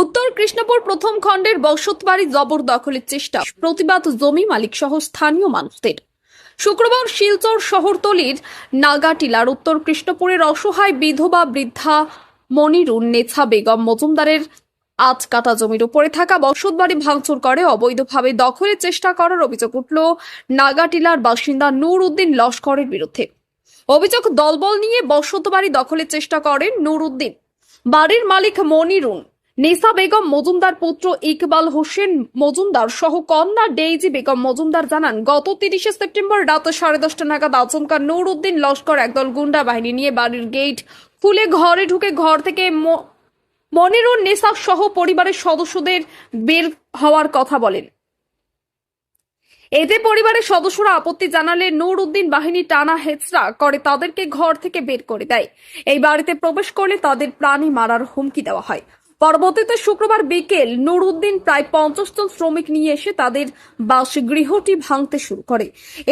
উত্তর কৃষ্ণপুর প্রথম খণ্ডের বসতবাড়ি জবরদখলের চেষ্টা। প্রতিবাদ জমি মালিক সহ স্থানীয় মানুষদের। শুক্রবার শিলচর শহরতলির নাগাটিলার উত্তর কৃষ্ণপুরের অসহায় বিধবা বৃদ্ধা মনিরুন নেছা বেগম মজুমদারের আজ কাটা জমির উপরে থাকা বসতবাড়ি ভাঙচুর করে, অবৈধভাবে দখলের চেষ্টা করার অভিযোগ উঠল নাগাটিলার বাসিন্দা নূর উদ্দিন লস্করের বিরুদ্ধে। অভিযোগ দলবল নিয়ে বসতবাড়ি দখলের চেষ্টা করেন নূর উদ্দিন। বাড়ির মালিক মনিরুন নিসা বেগম মজুমদার পুত্র ইকবাল হোসেন মজুমদার সহ কন্যা ডেইজি বেগম মজুমদার জানান, গত তিরিশে সেপ্টেম্বর রাত সাড়ে দশটা নাগাদ আচমকা নূর উদ্দিন লস্কর একদল গুন্ডা বাহিনী নিয়ে বাড়ির গেট খুলে ঘরে ঢুকে ঘর থেকে ম- মনিরুন নেসা সহ পরিবারের সদস্যদের বের হওয়ার কথা বলেন। এতে পরিবারের সদস্যরা আপত্তি জানালে নূর উদ্দিন বাহিনী টানা হেচড়া করে তাদেরকে ঘর থেকে বের করে দেয়। এই বাড়িতে প্রবেশ করলে তাদের প্রাণী মারার হুমকি দেওয়া হয়। পরবর্তীতে শুক্রবার বিকেল নুরুদ্দিন প্রায় পঞ্চাশ জন শ্রমিক নিয়ে এসে তাদের বাস গৃহটি ভাঙতে শুরু করে।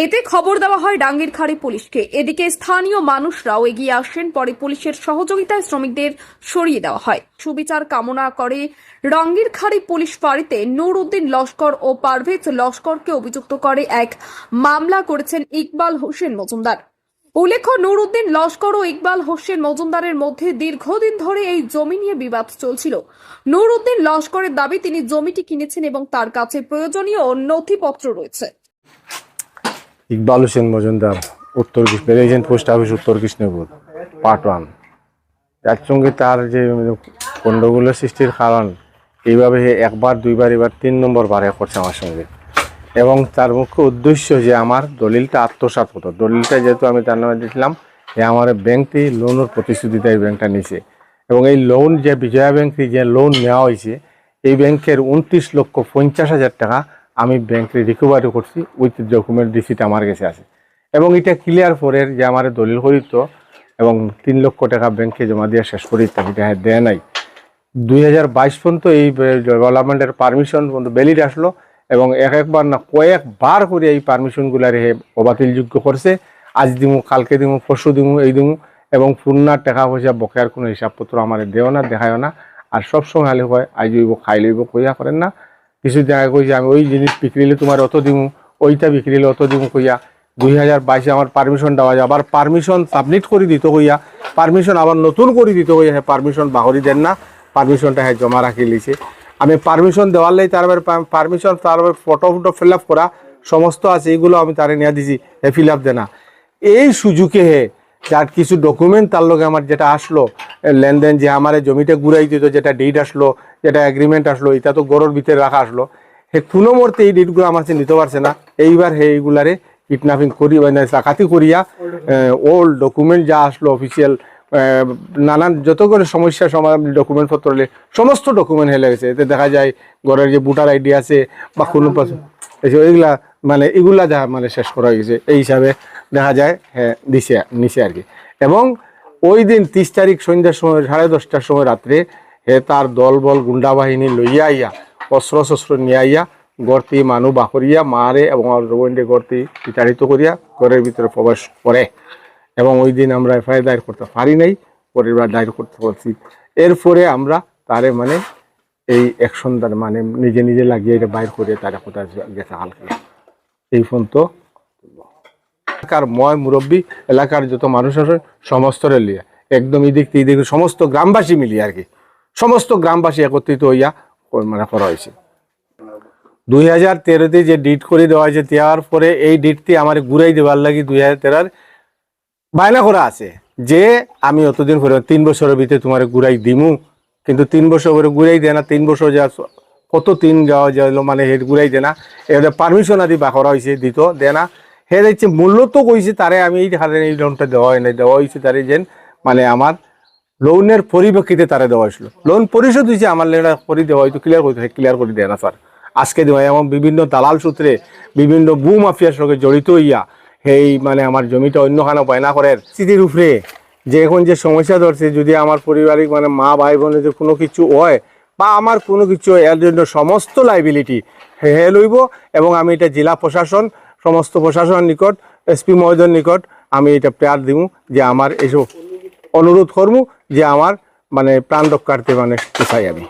এতে খবর দেওয়া হয় ডাঙ্গিরখাড়ি পুলিশকে। এদিকে স্থানীয় মানুষরাও এগিয়ে আসেন, পরে পুলিশের সহযোগিতায় শ্রমিকদের সরিয়ে দেওয়া হয়। সুবিচার কামনা করে রঙ্গিরখাড়ি পুলিশ ফাঁড়িতে নূর উদ্দিন লস্কর ও পারভেজ লস্করকে অভিযুক্ত করে এক মামলা করেছেন ইকবাল হোসেন মজুমদার। উল্লেখ্য নূর উদ্দিন লস্কর ও ইকবাল হোসেন মজুমদারের মধ্যে দীর্ঘদিন ধরে এই জমি নিয়ে বিবাদ চলছিল। নূর উদ্দিন লস্করের দাবি, তিনি জমিটি কিনেছেন এবং তার কাছে প্রয়োজনীয় নথিপত্র রয়েছে। ইকবাল হোসেন মজুমদার, উত্তর এজেন্ট পোস্ট অফিস, উত্তর কৃষ্ণপুর, পার্ট ওয়ান। তার সঙ্গে তার যে গণ্ডগোল সৃষ্টির কারণ, এইভাবে একবার, দুইবার, এবার তিন নম্বর বারে করছে আমার সঙ্গে। এবং তার মুখ্য উদ্দেশ্য যে আমার দলিলটা আত্মসাৎ হতো দলিলটা যেহেতু আমি তার নামে দিয়েছিলাম যে আমার ব্যাংকটি লোনের প্রতিশ্রুতিতে এই ব্যাংকটা নিছে এবং এই লোন যে বিজয়া ব্যাংকটি যে লোন নেওয়া হয়েছে, এই ব্যাংকের উনত্রিশ লক্ষ পঞ্চাশ হাজার টাকা আমি ব্যাংকে রিকভারি করছি উইথ ডকুমেন্ট রিসিট আমার কাছে আছে। এবং এটা ক্লিয়ার করে যে আমার দলিল করিত এবং তিন লক্ষ টাকা ব্যাংকে জমা দিয়ে শেষ করি এটা দেয় নাই। দুই হাজার বাইশ পর্যন্ত এই ডেভেলপমেন্টের পারমিশন পর্যন্ত বেলিড আসলো। এবং এক একবার না কয়েকবার করে এই পারমিশনগুলার অবাতিলযোগ্য করছে। আজ দিমু, কালকে দিমু, পরশু দিমু, এই দিমু এবং পূর্ণার টাকা পয়সা বকেয়ার কোনো হিসাবপত্র আমার দেও না দেখায় না। আর সবসময় হালি হয়, আজ লইব খাই লইব কইয়া করেন না। কিছু জায়গায় কইছে, আমি ওই জিনিস বিক্রিলে তোমার অত দিমু, ওইটা বিক্রিলে অত দিমু কইয়া দুই হাজার বাইশে আমার পারমিশন দেওয়া যায়। আবার পারমিশন সাবমিট করে দিত কইয়া পারমিশন আবার নতুন করে দিত কইয়া হ্যাঁ পারমিশন বাহরি দেন না পারমিশনটা হ্যাঁ জমা রাখি লিছে। আমি পারমিশন দেওয়ার লাই তার পারমিশন তার ফটো ফটো ফিল আপ করা, সমস্ত আছে এইগুলো আমি তারে নিয়ে দিছি ফিল আপ দেনা। এই সুযোগে হে, যার কিছু ডকুমেন্ট তার লগে আমার যেটা আসলো লেনদেন যে আমার জমিটা ঘুরাই দিত, যেটা ডেট আসলো, যেটা এগ্রিমেন্ট আসলো, এটা তো গরুর ভিতরে রাখা আসলো, হে কোনো মুহূর্তে এই ডিটগুলো আমার নিতে পারছে না। এইবার হে এইগুলারে কিডন্যাপিং করি মানে ডাকাতি করিয়া ওল্ড ডকুমেন্ট যা আসলো অফিসিয়াল নানান যত করে সমস্যা সমাধান ডকুমেন্ট পত্র হলে সমস্ত ডকুমেন্ট হেলে গেছে। এতে দেখা যায় ঘরের যে ভোটার আইডি আছে বা কোনো এইগুলা মানে এগুলা যা মানে শেষ করা হয়ে গেছে এই হিসাবে দেখা যায় হ্যাঁ দিছে নিছে আর কি। এবং ওই দিন তিরিশ তারিখ সন্ধ্যার সময় সাড়ে দশটার সময় রাত্রে হে তার দল বল গুন্ডা বাহিনী লইয়া আইয়া অস্ত্র শস্ত্র নিয়ে আইয়া গর্তি মানুষ বাহরিয়া মারে এবং রবীন্দ্র গর্তি বিতাড়িত করিয়া ঘরের ভিতরে প্রবেশ করে। এবং ওই দিন আমরা এফআইআর দায়ের করতে পারি নাই, পরিবার দায়ের করতে পারছি এরপরে আমরা তারে মানে এই অ্যাকশন তার মানে নিজে নিজে লাগিয়ে এটা বাইর করে তারা কোথায় গেছে হালকা। এই ফোন তো এলাকার ময় মুরব্বী, এলাকার যত মানুষ আছে সমস্ত লিয়া, একদম এদিক থেকে এদিক, সমস্ত গ্রামবাসী মিলিয়ে আর কি। সমস্ত গ্রামবাসী একত্রিত হইয়া মানে করা হয়েছে। দুই হাজার তেরোতে যে ডিট করে দেওয়া হয়েছে, দেওয়ার পরে এই ডিটটি আমার ঘুরাই দেওয়ার লাগে দুই হাজার তেরোর বায়না করা আছে যে আমি অতদিন করে তিন বছরের ভিতরে তোমার ঘুরাই দিমু, কিন্তু তিন বছর করে ঘুরাই দেয় না, তিন বছর যা কত তিন যাওয়া যাইলো মানে হেড ঘুরাই দেয় না, এবারে পারমিশন আদি বা করা হয়েছে দিত, দেয় না। হে দেখছে মূল্য তো কইছে তারে আমি এই হারে এই লোনটা দেওয়া হয় নাই, দেওয়া হয়েছে তারে যেন মানে আমার লোনের পরিপ্রেক্ষিতে তারা দেওয়া হয়েছিল লোন পরিশোধ হয়েছে আমার লেনটা করে দেওয়া হয়তো ক্লিয়ার করতে ক্লিয়ার করে দেয় না স্যার আজকে দেওয়া এবং বিভিন্ন দালাল সূত্রে বিভিন্ন বু মাফিয়ার সঙ্গে জড়িত হইয়া সেই মানে আমার জমিটা অন্য অন্যখানে বায়না করার স্থিতির উপরে, যে এখন যে সমস্যা ধরছে, যদি আমার পারিবারিক মানে মা, ভাই, বোনের যদি কোনো কিছু হয়, বা আমার কোনো কিছু এর জন্য সমস্ত লাইবিলিটি হে লইব এবং আমি এটা জেলা প্রশাসন, সমস্ত প্রশাসনের নিকট, এসপি মহোদয়ের নিকট, আমি এটা প্রেয়ার দিব যে আমার এসব অনুরোধ করব যে আমার মানে প্রাণ রক্ষার্থে মানে চাই আমি।